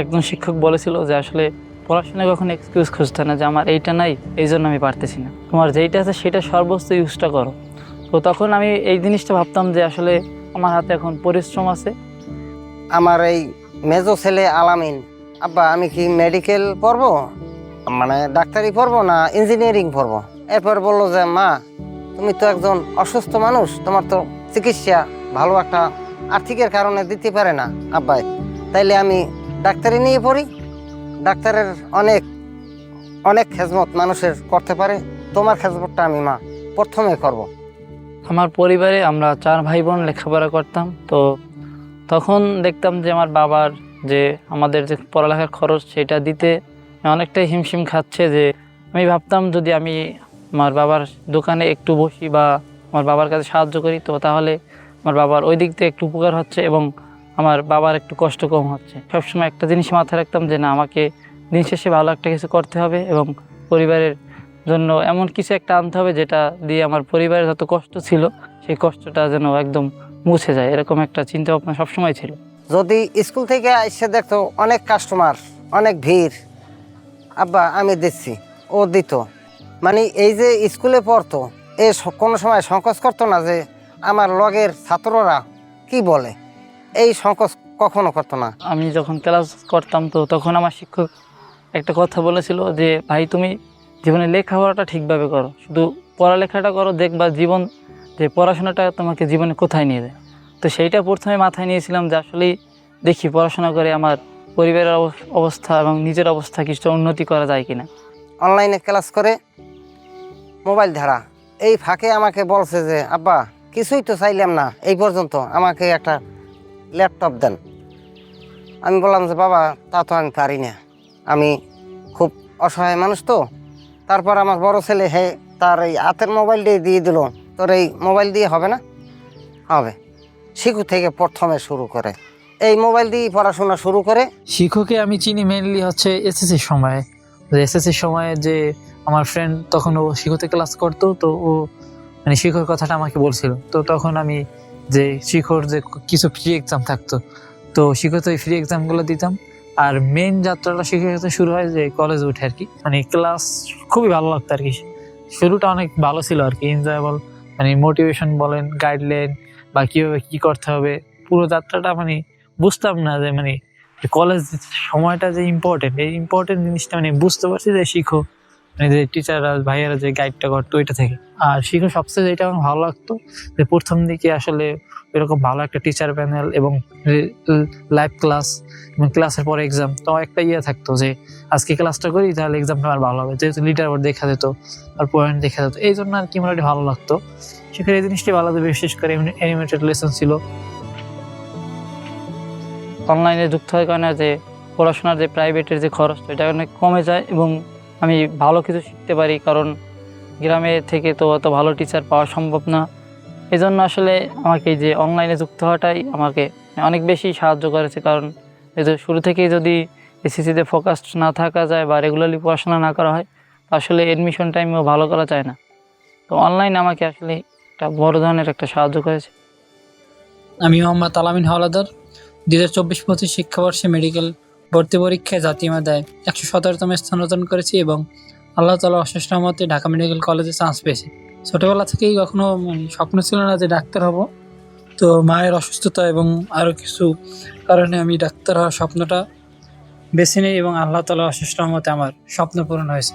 একজন শিক্ষক বলেছিল যে আসলে পড়াশোনায় কখনো এক্সকিউজ খুঁজতে না যে আমার এইটা নাই, এই জন্য আমি পারতেছি না। তোমার যেইটা আছে সেটা সর্বোচ্চ ইউজটা করো। তো তখন আমি এই জিনিসটা ভাবতাম যে আসলে আমার হাতে এখন পরিশ্রম আছে। আমার এই মেজো ছেলে আলামিন, আব্বা, আমি কি মেডিকেল পড়ব? মানে ডাক্তারি পড়ব না ইঞ্জিনিয়ারিং পড়ব? এরপর বলল যে, মা, তুমি তো একজন অসুস্থ মানুষ, তোমার তো চিকিৎসা ভালো একটা আর্থিকের কারণে দিতে পারে না, আব্বাই। তাইলে আমি ডাক্তারি নিয়ে পড়ি। ডাক্তারের অনেক অনেক খেজমত মানুষের করতে পারে। তোমার খেজমতটা আমি, মা প্রথমে করব। আমার পরিবারে আমরা চার ভাই বোন লেখাপড়া করতাম। তো তখন দেখতাম যে আমার বাবার যে আমাদের যে পড়ালেখার খরচ সেটা দিতে অনেকটাই হিমশিম খাচ্ছে যে আমি ভাবতাম যদি আমি আমার বাবার দোকানে একটু বসি বা আমার বাবার কাছে সাহায্য করি, তো তাহলে আমার বাবার ওই দিক থেকে একটু উপকার হচ্ছে এবং আমার বাবার একটু কষ্ট কম হচ্ছে। সবসময় একটা জিনিস মাথায় রাখতাম যে না, আমাকে দিন শেষে ভালো একটা কিছু করতে হবে এবং পরিবারের জন্য এমন কিছু একটা আনতে হবে যেটা দিয়ে আমার পরিবারের যত কষ্ট ছিল, সেই কষ্টটা যেন একদম মুছে যায়, এরকম একটা চিন্তা ভাবনা সবসময় ছিল। যদি স্কুল থেকে এসে দেখতো অনেক কাস্টমার অনেক ভিড়, আব্বা আমি দিচ্ছি, ও দিত। মানে এই যে স্কুলে পড়তো, এ কোনো সময় সংকোচ করতো না যে আমার লগের ছাত্ররা কি বলে? এই সংকোচ কখনো করতো না। আমি যখন ক্লাস করতাম তো তখন আমার শিক্ষক একটা কথা বলেছিল যে ভাই তুমি জীবনে লেখাপড়াটা ঠিকভাবে করো। শুধু পড়ালেখাটা করো দেখবা জীবন যে পড়াশোনাটা তোমাকে জীবনে কোথায় নিয়ে যায়। তো সেইটা প্রথমে মাথায় নিয়েছিলাম যে আসলেই দেখি পড়াশোনা করে আমার পরিবারের অব- অবস্থা এবং নিজের অবস্থা কিছুটা উন্নতি করা যায় কিনা। অনলাইনে ক্লাস করে মোবাইল ধারা। এই ফাঁকে আমাকে বলছে যে আব্বা কিছুই তো চাইলাম না। এই পর্যন্ত আমাকে একটা ল্যাপটপ দেন। আমি বললাম যে, বাবা, তা তো আমি পারি না। আমি খুব অসহায় মানুষ তো। তারপর আমার বড় ছেলে, হে, তার এই হাতের মোবাইল দিয়ে দিল। তোর এই মোবাইল দিয়ে হবে না? হবে। শিশু থেকে প্রথমে শুরু করে। এই মোবাইল দিয়ে পড়াশোনা শুরু করে। শিক্ষকে আমি চিনি মেনলি হচ্ছে এসএসসির সময়। এসএসসির সময়ে যে আমার ফ্রেন্ড তখন ও শিক্ষতে ক্লাস করতো, তো ও মানে শিক্ষক কথাটা আমাকে বলছিল। তো তখন আমি যে শিখর যে কিছু ফ্রি এক্সাম থাকতো। তো শিক্ষত ওই ফ্রি এক্সামগুলো দিতাম। আর মেন যাত্রাটা শিখে শুরু হয় যে কলেজে উঠে আর কি। মানে ক্লাস খুবই ভালো লাগতো আর কি। শুরুটা অনেক ভালো ছিল আর কি। এনজয়েবল মানে মোটিভেশন বলেন গাইডলাইন বা কীভাবে কী করতে হবে। পুরো যাত্রাটা মানে বুঝতাম না যে মানে কলেজ সময়টা যে ইম্পর্টেন্ট এই ইম্পর্টেন্ট জিনিসটা মানে বুঝতে পারছি যে শিখো। যে টিচাররা ভাইয়ারা যে গাইডটা করতো ওইটা থেকে। আর শিখো সবচেয়ে যেটা আমার ভালো লাগতো, যে প্রথম দিকে আসলে এরকম ভালো একটা টিচার প্যানেল এবং লাইভ ক্লাস এবং ক্লাসের পরে এক্সাম তো একটা ইয়ে থাকতো যে, আজকে ক্লাসটা করি, তাহলে এক্সামটা আমার ভালো হবে। যেহেতু লিটার বোর্ড দেখা যেত, আর পয়েন্ট দেখা যেত, এই জন্য আর কি মোটামুটি ভালো লাগতো। সেখানে এই জিনিসটি ভালো বিশেষ করে অ্যানিমেটেড লেসন ছিল। অনলাইনে যুক্ত হওয়ার কারণে যে, পড়াশোনার যে প্রাইভেটের যে খরচ এটা অনেক কমে যায় এবং আমি ভালো কিছু শিখতে পারি, কারণ গ্রামে থেকে তো অত ভালো টিচার পাওয়া সম্ভব না। এই জন্য আসলে আমাকে যে অনলাইনে যুক্ত হওয়াটাই আমাকে অনেক বেশি সাহায্য করেছে, কারণ এই শুরু থেকেই যদি এসএসসিতে ফোকাসড না থাকা যায় বা রেগুলারলি পড়াশোনা না করা হয় আসলে এডমিশন টাইমেও ভালো করা যায় না। তো অনলাইন আমাকে আসলে একটা বড় ধরনের একটা সাহায্য করেছে। আমি মোহাম্মদ আলামিন হাওলাদার দু হাজার চব্বিশ পঁচিশ শিক্ষাবর্ষে মেডিকেল ভর্তি পরীক্ষায় জাতীয় মেধায় একশো সতেরোতম স্থান অর্জন করেছি এবং আল্লাহ তালা অশেষ রহমতে ঢাকা মেডিকেল কলেজে চান্স পেয়েছি। ছোটোবেলা থেকেই কখনো মানে স্বপ্ন ছিল না যে ডাক্তার হব। তো মায়ের অসুস্থতা এবং আরও কিছু কারণে আমি ডাক্তার হওয়ার স্বপ্নটা বেছে নিই এবং আল্লাহ তালা অশেষ রহমতে আমার স্বপ্ন পূরণ হয়েছে।